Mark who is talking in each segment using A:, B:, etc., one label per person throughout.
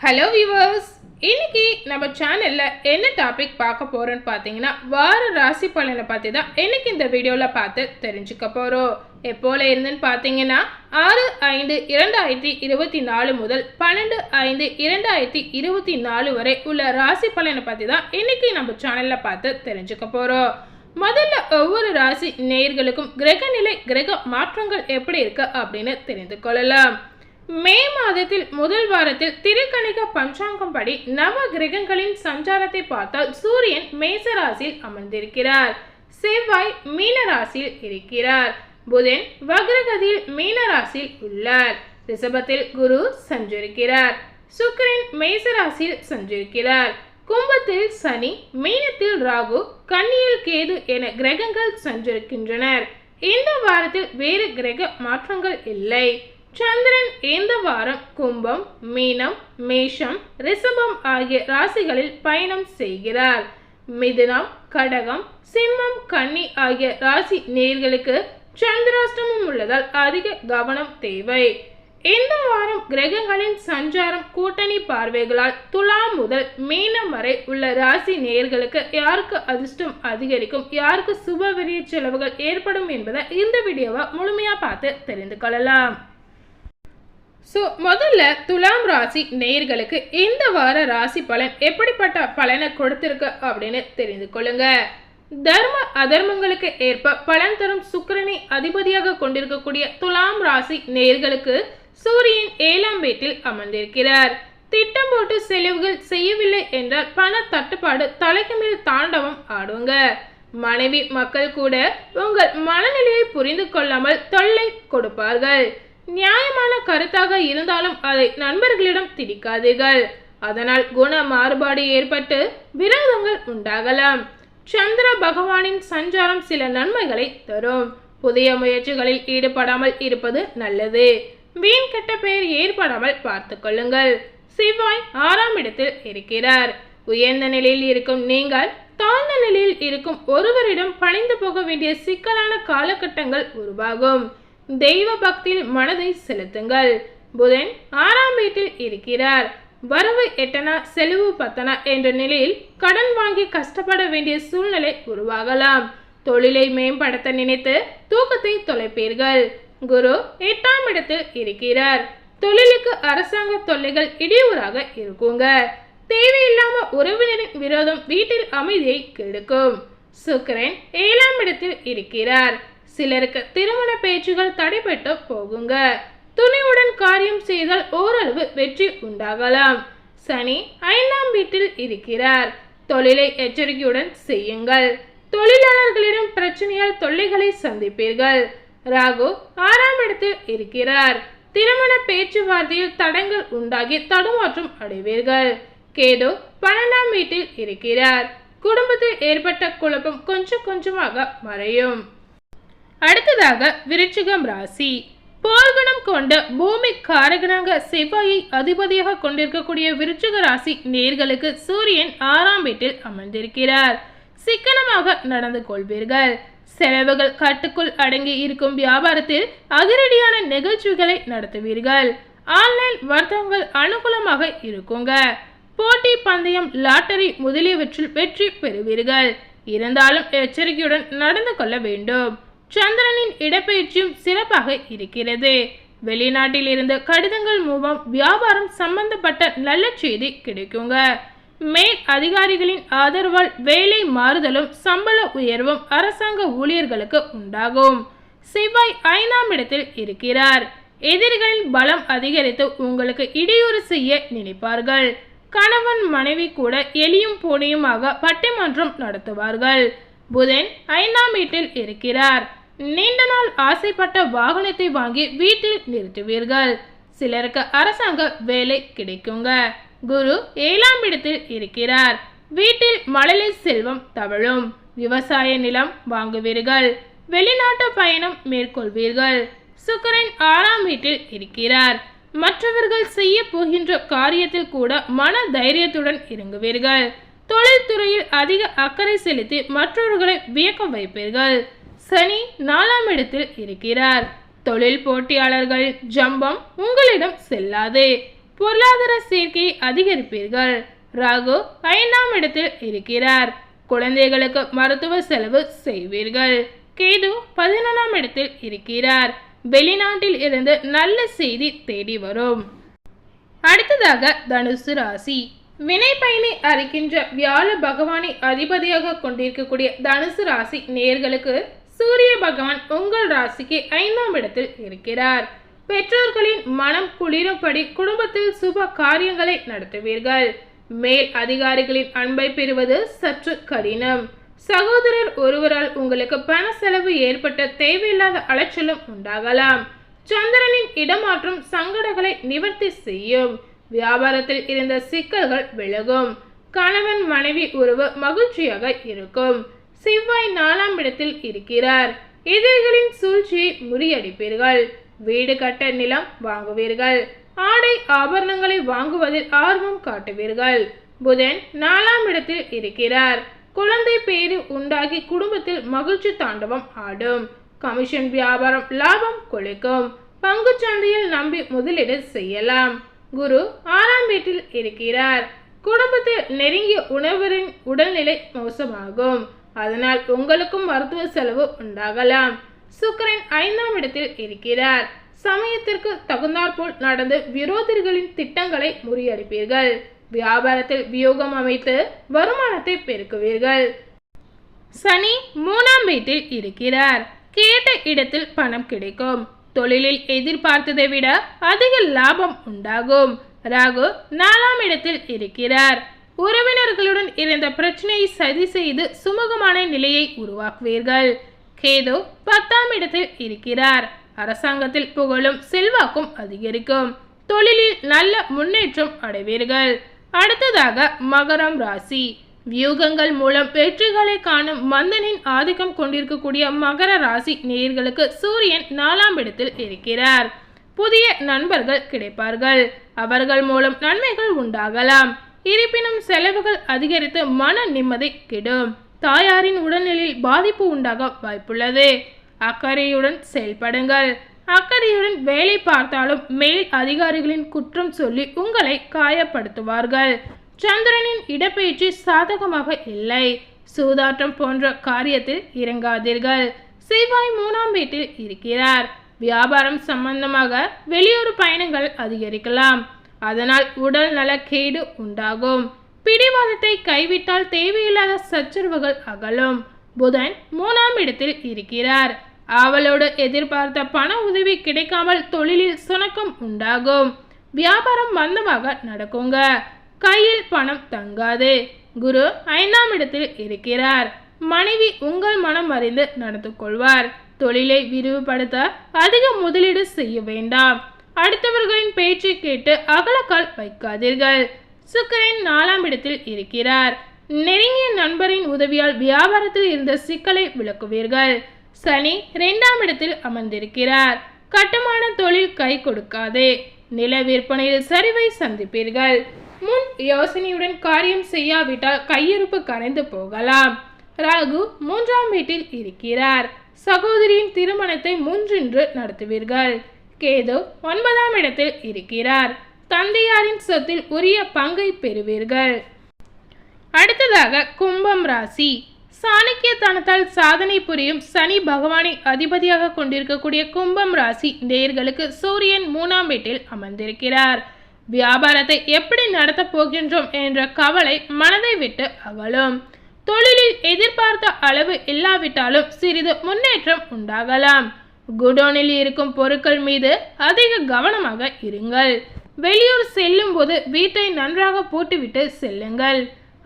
A: Hello viewers இன்னைக்கு நம்ம சேனலில் என்ன டாபிக் பார்க்க போகிறோன்னு பார்த்தீங்கன்னா வார ராசி பலனை பற்றி தான் இன்னைக்கு இந்த வீடியோவில் பார்த்து தெரிஞ்சுக்க போகிறோம் எப்போல இருந்துன்னு பார்த்தீங்கன்னா ஆறு ஐந்து இரண்டாயிரத்தி இருபத்தி நாலு முதல் பன்னெண்டு ஐந்து இரண்டாயிரத்தி இருபத்தி நாலு வரை உள்ள ராசி பலனை பற்றி தான் இன்னைக்கு நம்ம சேனலில் பார்த்து தெரிஞ்சுக்க போகிறோம் முதல்ல ஒவ்வொரு ராசி நேயர்களுக்கும் கிரக நிலை கிரக மாற்றங்கள் எப்படி இருக்கு அப்படின்னு தெரிந்து கொள்ளலாம். மே மாதத்தில் முதல் வாரத்தில் திருக்கணிக பஞ்சாங்கம் படி நவ கிரகங்களின் சஞ்சாரத்தை பார்த்தால் சூரியன் மேச ராசியில் அமர்ந்திருக்கிறார். செவ்வாய் மீன ராசியில் இருக்கிறார். புதன் வக்ரகதியில் மீன ராசியில் உள்ளார். ரிஷபத்தில் குரு சஞ்சரிக்கிறார். சுக்கரன் மேச ராசியில் சஞ்சரிக்கிறார். கும்பத்தில் சனி மீனத்தில் ராகு கன்னியில் கேது என கிரகங்கள் சஞ்சரிக்கின்றனர். இந்த வாரத்தில் வேறு கிரக மாற்றங்கள் இல்லை. சந்திரன் இந்த வாரம் கும்பம் மீனம் மேஷம் ரிஷபம் ஆகிய ராசிகளில் பயணம் செய்கிறார். மிதுனம் கடகம் சிம்மம் கன்னி ஆகிய ராசி நேர்களுக்கு சந்திராஷ்டமம் உள்ளதால் அதிக கவனம் தேவை. இந்த வாரம் கிரகங்களின் சஞ்சாரம் கூட்டணி பார்வைகளால் துலாம் முதல் மீனம் வரை உள்ள ராசி நேயர்களுக்கு யாருக்கு அதிர்ஷ்டம் அதிகரிக்கும் யாருக்கு சுபவிரிய செலவுகள் ஏற்படும் என்பதை இந்த வீடியோவை முழுமையாக பார்த்து தெரிந்து கொள்ளலாம். ஸோ முதல்ல துலாம் ராசி நேயர்களுக்கு இந்த வார ராசி பலன் எப்படிப்பட்ட பலனை கொடுத்துருக்கு அப்படின்னு தெரிந்து கொள்ளுங்க. தர்ம அதர்மங்களுக்கு ஏற்ப பலன் தரும் சுக்கிரனை அதிபதியாக கொண்டிருக்கக்கூடிய துலாம் ராசி நேயர்களுக்கு சூரியன் ஏழாம் வீட்டில் அமர்ந்திருக்கிறார். திட்டம் போட்டு செலவுகள் செய்யவில்லை என்றால் பண தட்டுப்பாடு தலைக்கு மேல் தாண்டவம் ஆடுங்க. மனைவி மக்கள் கூட உங்கள் மனநிலையை புரிந்து கொள்ளாமல் தொல்லை கொடுப்பார்கள். நியாயமான கருத்தாக இருந்தாலும் அதை நண்பர்களிடம் திணிக்காதீர்கள். அதனால் குண மாறுபாடு ஏற்பட்டு விரோதங்கள் உண்டாகலாம். சந்திர பகவானின் சஞ்சாரம் சில நன்மைகளை தரும். புதிய முயற்சிகளில் ஈடுபடாமல் இருப்பது நல்லது. வீண் கெட்ட பெயர் ஏற்படாமல் பார்த்து கொள்ளுங்கள். செவ்வாய் ஆறாம் இடத்தில் இருக்கிறார். உயர்ந்த நிலையில் இருக்கும் நீங்கள் தாழ்ந்த நிலையில் இருக்கும் ஒருவரிடம் பணிந்து போக வேண்டிய சிக்கலான காலகட்டங்கள் உருவாகும். தெய்வ பக்தியில் மனதை செலுத்துங்கள். புதன் ஆறாம் வீட்டில் இருக்கிறார். வரவு எட்டனா செலவு பத்தனா என்ற நிலையில் கடன் வாங்கி கஷ்டப்பட வேண்டிய சூழ்நிலை உருவாகலாம். தொழிலை மேம்படுத்த நினைத்து தூக்கத்தை தொலைப்பீர்கள். குரு எட்டாம் இடத்தில் இருக்கிறார். தொழிலுக்கு அரசாங்க தொல்லைகள் இடையூறாக இருக்குங்க. தேவையில்லாம உறவினரின் விரோதம் வீட்டில் அமைதியை கெடுக்கும். சுக்கரன் ஏழாம் இடத்தில் இருக்கிறார். சிலருக்கு திருமண பேச்சுகள் தடைபட்டு போகுங்க. துணிவுடன் காரியம் செய்தால் ஓரளவு வெற்றி உண்டாகலாம். சனி ஐந்தாம் வீட்டில் இருக்கிறார். தொழிலை எச்சரிக்கையுடன் செய்யுங்கள். தொழிலாளர்களிடம் பிரச்சனையால் தொல்லைகளை சந்திப்பீர்கள். ராகு ஆறாம் இடத்தில் இருக்கிறார். திருமண பேச்சுவார்த்தையில் தடங்கள் உண்டாகி தடுமாற்றம் அடைவீர்கள். கேது பன்னெண்டாம் வீட்டில் இருக்கிறார். குடும்பத்தில் ஏற்பட்ட குழப்பம் கொஞ்சம் கொஞ்சமாக மறையும். அடுத்ததாக விருச்சிகம் ராசி. போர்குணம் கொண்ட பூமி காரகனாக செவ்வாயை அதிபதியாக கொண்டிருக்கக்கூடிய விருச்சிக ராசி நேர்களுக்கு சூரியன் ஆறாம் வீட்டில் அமர்ந்திருக்கிறார். சிக்கனமாக நடந்து கொள்வீர்கள். செலவுகள் கட்டுக்குள் அடங்கி இருக்கும் வியாபாரத்தில் அதிரடியான நிகழ்ச்சிகளை நடத்துவீர்கள். ஆன்லைன் வர்த்தகங்கள் அனுகூலமாக இருக்குங்க. போட்டி பந்தயம் லாட்டரி முதலியவற்றில் வெற்றி பெறுவீர்கள். இருந்தாலும் எச்சரிக்கையுடன் நடந்து கொள்ள வேண்டும். சந்திரனின் இடப்பெயர்ச்சியும் சிறப்பாக இருக்கிறது. வெளிநாட்டில் இருந்து கடிதங்கள் மூலம் வியாபாரம் சம்பந்தப்பட்ட நல்ல செய்தி கிடைக்குங்க. மேல் அதிகாரிகளின் ஆதரவால் வேலை மாறுதலும் சம்பள உயர்வும் அரசாங்க ஊழியர்களுக்கு உண்டாகும். செவ்வாய் ஐந்தாம் இடத்தில் இருக்கிறார். எதிரிகளின் பலம் அதிகரித்து உங்களுக்கு இடையூறு செய்ய நினைப்பார்கள். கணவன் மனைவி கூட எலியும் பூனையுமாக பட்டிமன்றம் நடத்துவார்கள். புதன் ஐந்தாம் வீட்டில் இருக்கிறார். நீண்ட நாள் ஆசைப்பட்ட வாகனத்தை வாங்கி வீட்டில் நிறுத்துவீர்கள். சிலருக்கு அரசாங்க வேலை கிடைக்குங்க. குரு ஏழாம் இடத்தில் இருக்கிறார். வீட்டில் மழலை செல்வம் தவழும். விவசாய நிலம் வாங்குவீர்கள். வெளிநாட்டு பயணம் மேற்கொள்வீர்கள். சுக்கரன் ஆறாம் வீட்டில் இருக்கிறார். மற்றவர்கள் செய்ய போகின்ற காரியத்தில் கூட மன தைரியத்துடன் இறங்குவீர்கள். தொழில்துறையில் அதிக அக்கறை செலுத்தி மற்றவர்களை வியக்க வைப்பீர்கள். சனி நாலாம் இடத்தில் இருக்கிறார். தொழில் போட்டியாளர்கள் ஜம்பம் உங்களிடம் செல்லாது. பொருளாதார சேர்க்கையை அதிகரிப்பீர்கள். ராகு ஐந்தாம் இடத்தில் இருக்கிறார். குழந்தைகளுக்கு மருத்துவ செலவு செய்வீர்கள். கேது பதினொன்றாம் இடத்தில் இருக்கிறார். வெளிநாட்டில் இருந்து நல்ல செய்தி தேடி வரும். அடுத்ததாக தனுசு ராசி. வினை பயனை அறிக்கின்ற வியாழ பகவானை அதிபதியாக கொண்டிருக்கக்கூடிய தனுசு ராசி நேர்களுக்கு சூரிய பகவான் உங்கள் ராசிக்கு ஐந்தாம் இடத்தில் இருக்கிறார். பெற்றோர்களின் மனம் குளிரும்படி குடும்பத்தில் சுப காரியங்களை நடத்துவீர்கள். மேல் அதிகாரிகளின் அன்பை பெறுவது சற்று கடினம். சகோதரர் ஒருவரால் உங்களுக்கு பண செலவு ஏற்பட்ட தேவையில்லாத அலைச்சலும் உண்டாகலாம். சந்திரனின் இடமாற்றம் சங்கடங்களை நிவர்த்தி செய்யும். வியாபாரத்தில் இருந்த சிக்கல்கள் விலகும். கணவன் மனைவி உறவு மகிழ்ச்சியாக இருக்கும். செவ்வாய் நாலாம் இடத்தில் இருக்கிறார். எதிரிகளின் சூழ்ச்சியை முறியடிப்பீர்கள். வீடு கட்ட நிலம் வாங்குவீர்கள். ஆடை ஆபரணங்களை வாங்குவதில் ஆர்வம் காட்டுவீர்கள். புதன் நாலாம் இடத்தில் இருக்கிறார். குழந்தை பேரு உண்டாகி குடும்பத்தில் மகிழ்ச்சி தாண்டவம் ஆடும். கமிஷன் வியாபாரம் லாபம் கொளிக்கும். பங்கு சந்தையில் நம்பி முதலீடு செய்யலாம். குரு ஆறாம் வீட்டில் இருக்கிறார். குடும்பத்தில் நெருங்கிய உணவரின் உடல்நிலை மோசமாகும். அதனால் உங்களுக்கும் மருத்துவ செலவு உண்டாகலாம். சுக்கரன் ஐந்தாம் இடத்தில் இருக்கிறார். சமயத்திற்கு தகுந்தாற்போல் நடந்து விரோதிகளின் திட்டங்களை முறியடிப்பீர்கள். வியாபாரத்தில் வியோகம் அமைத்து வருமானத்தை பெருக்குவீர்கள். சனி மூணாம் வீட்டில் இருக்கிறார். கேட்ட இடத்தில் பணம் கிடைக்கும். தொழிலில் எதிர்பார்த்ததை விட அதிக லாபம் உண்டாகும். ராகு நாலாம் இடத்தில் இருக்கிறார். உறவினர்களுடன் இருந்த பிரச்சனையை சரி செய்து சுமூகமான நிலையை உருவாக்குவீர்கள். கேது பத்தாம் இடத்தில் இருக்கிறார். அரசாங்கத்தில் புகழும் செல்வாக்கும் அதிகரிக்கும். தொழிலில் நல்ல முன்னேற்றம் அடைவீர்கள். அடுத்ததாக மகரம் ராசி. வியூகங்கள் மூலம் வெற்றிகளை காணும் மந்தனின் ஆதிக்கம் கொண்டிருக்கக்கூடிய மகர ராசி நேர்களுக்கு சூரியன் நாலாம் இடத்தில் இருக்கிறார். புதிய நண்பர்கள் கிடைப்பார்கள். அவர்கள் மூலம் நன்மைகள் உண்டாகலாம். இருப்பினும் செலவுகள் அதிகரித்து மன நிம்மதி கெடும். தாயாரின் உடல்நிலையில் பாதிப்பு உண்டாக வாய்ப்புள்ளது. அக்கறையுடன் செயல்படுங்கள். அக்கறையுடன் வேலை பார்த்தாலும் மேல் அதிகாரிகளின் குற்றம் சொல்லி உங்களை காயப்படுத்துவார்கள். சந்திரனின் இடப்பெயர்ச்சி சாதகமாக இல்லை. சூதாட்டம் போன்ற காரியத்தில் இறங்காதீர்கள். செவ்வாய் மூணாம் வீட்டில் இருக்கிறார். வியாபாரம் சம்பந்தமாக வெளியூர் பயணங்கள் அதிகரிக்கலாம். அதனால் உடல் நலக்கேடு உண்டாகும். பிடிவாதத்தை கைவிட்டால் தேவையில்லாத சச்சரவுகள் அகலும். புதன் மூணாம் இடத்தில் இருக்கிறார். அவளோடு எதிர்பார்த்த பண உதவி கிடைக்காமல் தொழிலில் சுணக்கம் உண்டாகும். வியாபாரம் மந்தமாக நடக்குங்க. கையில் பணம் தங்காது. குரு ஐந்தாம் இடத்தில் இருக்கிறார். மனைவி உங்கள் மனம் அறிந்து நடந்து கொள்வார். தொழிலை விரிவுபடுத்த அதிக முதலீடு செய்ய வேண்டாம். அடுத்தவர்களின் பேச்சை கேட்டு அகலக்கால் வைக்காதீர்கள். சுக்கரன் நாலாம் இடத்தில் இருக்கிறார். நெருங்கிய நண்பரின் உதவியால் வியாபாரத்தில் இருந்த சிக்கலை விளக்குவீர்கள். சனி இரண்டாம் இடத்தில் அமர்ந்திருக்கிறார். கட்டுமான தொழில் கை கொடுக்காதே. நில விற்பனையில் சரிவை சந்திப்பீர்கள். முன் யோசனையுடன் காரியம் செய்யாவிட்டால் கையிருப்பு கரைந்து போகலாம். ராகு மூன்றாம் வீட்டில் இருக்கிறார். சகோதரியின் திருமணத்தை முன்றின்று நடத்துவீர்கள். கேது ஒன்பதாம் இடத்தில் இருக்கிறார். தந்தையாரின் சொத்தில் உரிய பங்கை பெறுவீர்கள். அடுத்ததாக கும்பம் ராசி. சாணக்கியத்தனத்தால் சாதனை புரியும் சனி பகவானை அதிபதியாக கொண்டிருக்கக்கூடிய கும்பம் ராசி நேர்களுக்கு சூரியன் மூணாம் வீட்டில் அமர்ந்திருக்கிறார். வியாபாரத்தை எப்படி நடத்தப் போகின்றோம் என்ற கவலை மனதை விட்டு அகலும். தொழிலில் எதிர்பார்த்த அளவு இல்லாவிட்டாலும் சிறிது முன்னேற்றம் உண்டாகலாம். குடோனில் இருக்கும் பொருட்கள் மீது அதிக கவனமாக இருங்கள். வெளியூர் செல்லும் போது வீட்டை நன்றாக போட்டுவிட்டு செல்லுங்கள்.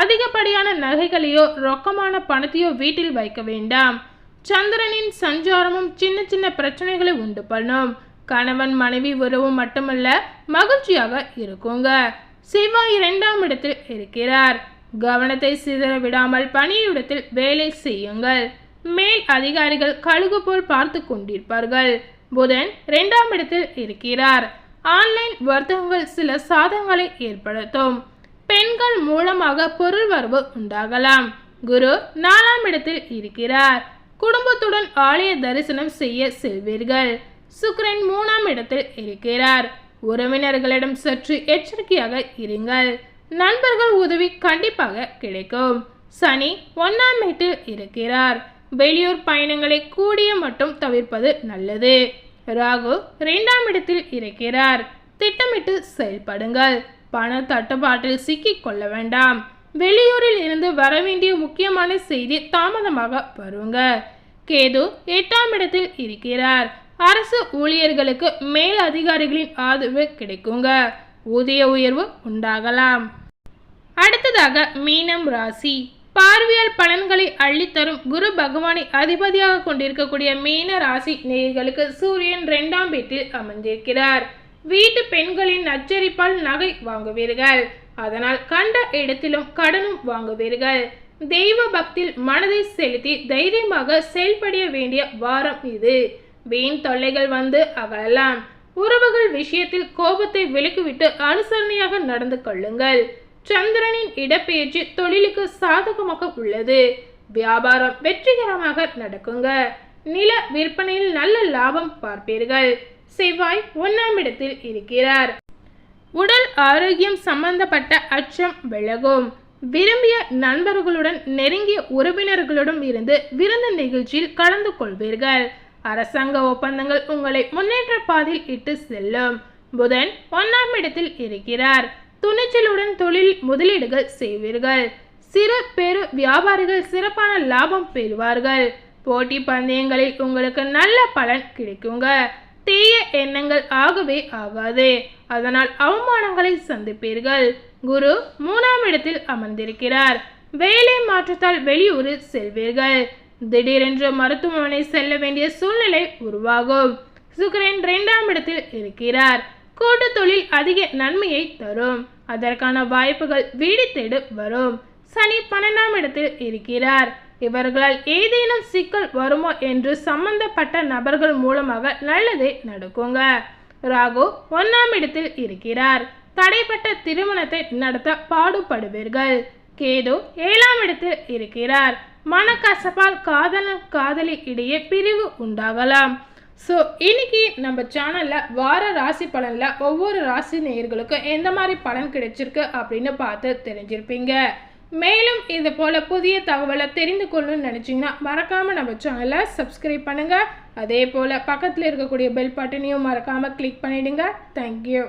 A: அதிகப்படியான நகைகளையோ ரொக்கமான பணத்தையோ வீட்டில் வைக்க வேண்டாம். சந்திரனின் சஞ்சாரமும் சின்ன சின்ன பிரச்சனைகளை உண்டு பண்ணும். கணவன் மனைவி உறவு மட்டுமல்ல மகிழ்ச்சியாக இருக்குங்க. செவ்வாய் இரண்டாம் இடத்தில் இருக்கிறார். கவனத்தை சிதற விடாமல் பணியிடத்தில் வேலை செய்யுங்கள். மேல் அதிகாரிகள் கழுகு போல் பார்த்து கொண்டிருப்பார்கள். புதன் இரண்டாம் இடத்தில் இருக்கிறார். ஆன்லைன் வர்த்தகங்கள் சில சாதங்களை ஏற்படுத்தும். பெண்கள் மூலமாக பொருள் வரவு உண்டாகலாம். குரு நாலாம் இடத்தில் இருக்கிறார். குடும்பத்துடன் ஆலய தரிசனம் செய்ய செல்வீர்கள். சுக்ரன் மூணாம் இடத்தில் இருக்கிறார். உறவினர்களிடம் சற்று எச்சரிக்கையாக இருங்கள். நண்பர்கள் உதவி கண்டிப்பாக கிடைக்கும். சனி ஒன்னாம் வீட்டில் இருக்கிறார். வெளியூர் பயணங்களை கூடிய மட்டும் தவிர்ப்பது நல்லது. ராகு இரண்டாம் இடத்தில் இருக்கிறார். திட்டமிட்டு செயல்படுங்கள். பண தட்டுப்பாட்டில் சிக்கிக் கொள்ள வேண்டாம். வெளியூரில் இருந்து வர வேண்டிய முக்கியமான செய்தி தாமதமாக வருங்க. கேது எட்டாம் இடத்தில் இருக்கிறார். அரசு ஊழியர்களுக்கு மேல் அதிகாரிகளின் ஆதரவு கிடைக்குங்க. ஊதிய உயர்வு உண்டாகலாம். அடுத்ததாக மீனம் ராசி. பார்வையால் பலன்களை அள்ளித்தரும் குரு பகவானை அதிபதியாக கொண்டிருக்கக்கூடிய மீன ராசி நேர்களுக்கு சூரியன் இரண்டாம் வீட்டில் அமர்ந்திருக்கிறார். வீட்டு பெண்களின் நச்சரிப்பால் நகை வாங்குவீர்கள். அதனால் கண்ட இடத்திலும் கடனும் வாங்குவீர்கள். தெய்வ பக்தியில் மனதை செலுத்தி தைரியமாக செயல்பட வேண்டிய வாரம் இது. வீண் தொல்லைகள் வந்து அகலலாம். உறவுகள் விஷயத்தில் கோபத்தை விலக்கிவிட்டு அனுசரணையாக நடந்து கொள்ளுங்கள். சந்திரனின் இடப்பெயர்ச்சி தொழிலுக்கு சாதகமாக உள்ளது. வியாபாரம் வெற்றிகரமாக நடக்குங்க. நில விற்பனையில் நல்ல லாபம் பார்ப்பீர்கள். செவ்வாய் ஒன்றாம் இடத்தில் இருக்கிறார். உடல் ஆரோக்கியம் சம்பந்தப்பட்ட அச்சம் விலகும். விரும்பிய நண்பர்களுடன் நெருங்கிய உறவினர்களுடன் இருந்து விருந்து நிகழ்ச்சியில் கலந்து கொள்வீர்கள். அரசாங்க ஒப்பந்தங்கள் உங்களை முன்னேற்ற பாதையில் இட்டு செல்லும். புதன் ஒன்றாம் இடத்தில் இருக்கிறார். துணிச்சலுடன் தொழில் முதலீடுகள் செய்வீர்கள். சிறு பெரு வியாபாரிகள் சிறப்பான லாபம் பெறுவார்கள். போட்டி பந்தயங்களில் உங்களுக்கு நல்ல பலன் கிடைக்குங்க. தீய எண்ணங்கள் ஆகவே ஆகாது. அதனால் அவமானங்களை சந்திப்பீர்கள். குரு மூணாம் இடத்தில் அமர்ந்திருக்கிறார். வேலை மாற்றத்தால் வெளியூரில் செல்வீர்கள். திடீரென்று மருத்துவமனை செல்ல வேண்டிய சூழ்நிலை உருவாகும். சுக்கரன் இரண்டாம் இடத்தில் இருக்கிறார். கூட்டு தொழில் அதிக நன்மையை தரும். அதற்கான வாய்ப்புகள் வீடு தேடு வரும். சனி பன்னெண்டாம் இடத்தில் இருக்கிறார். இவர்களால் ஏதேனும் சிக்கல் வருமோ என்று சம்பந்தப்பட்ட நபர்கள் மூலமாக நல்லதே நடக்குங்க. ராகு ஒன்னாம் இடத்தில் இருக்கிறார். தடைப்பட்ட திருமணத்தை நடத்த பாடுபடுவீர்கள். கேது ஏழாம் இடத்தில் இருக்கிறார். மனக்கசப்பால் காதலன் காதலி இடையே பிரிவு உண்டாகலாம். ஸோ இன்னைக்கு நம்ம சேனலில் வார ராசி பலனில் ஒவ்வொரு ராசி நேயர்களுக்கும் எந்த மாதிரி பலன் கிடைச்சிருக்கு அப்படின்னு பார்த்து தெரிஞ்சிருப்பீங்க. மேலும் இது போல் புதிய தகவலை தெரிந்து கொள்ளணும்னு நினச்சிங்கன்னா மறக்காமல் நம்ம சேனலை சப்ஸ்கிரைப் பண்ணுங்கள் அதே போல் பக்கத்தில் இருக்கக்கூடிய பெல் பட்டனையும் மறக்காமல் கிளிக் பண்ணிவிடுங்க தேங்க்யூ